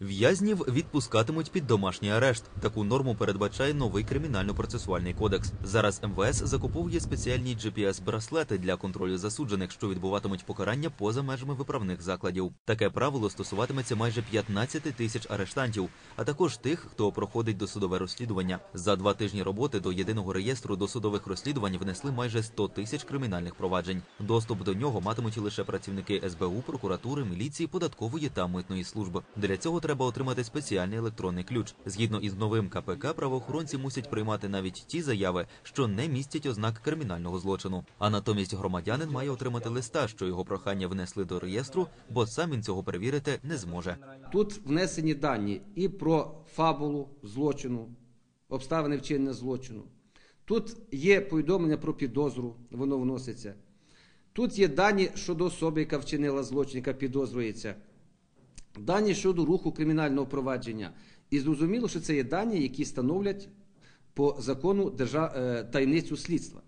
В'язнів відпускатимуть під домашній арешт. Таку норму передбачає новий кримінально-процесуальний кодекс. Зараз МВС закуповує спеціальні GPS-браслети для контролю засуджених, що відбуватимуть покарання поза межами виправних закладів. Таке правило стосуватиметься майже 15 тисяч арештантів, а також тих, хто проходить досудове розслідування. За два тижні роботи до єдиного реєстру досудових розслідувань внесли майже 100 тисяч кримінальних проваджень. Доступ до нього матимуть лише працівники СБУ, прокуратури, міліції, податкової та митної служби. Для цього треба отримати спеціальний електронний ключ. Згідно із новим КПК, правоохоронці мусять приймати навіть ті заяви, що не містять ознак кримінального злочину. А натомість громадянин має отримати листа, що його прохання внесли до реєстру, бо сам він цього перевірити не зможе. Тут внесені дані і про фабулу злочину, обставини вчинення злочину. Тут є повідомлення про підозру, воно вноситься. Тут є дані щодо особи, яка вчинила злочин, яка підозрюється. Дані щодо руху кримінального провадження. І зрозуміло, що це є дані, які становлять по закону держав... е, таємницю слідства.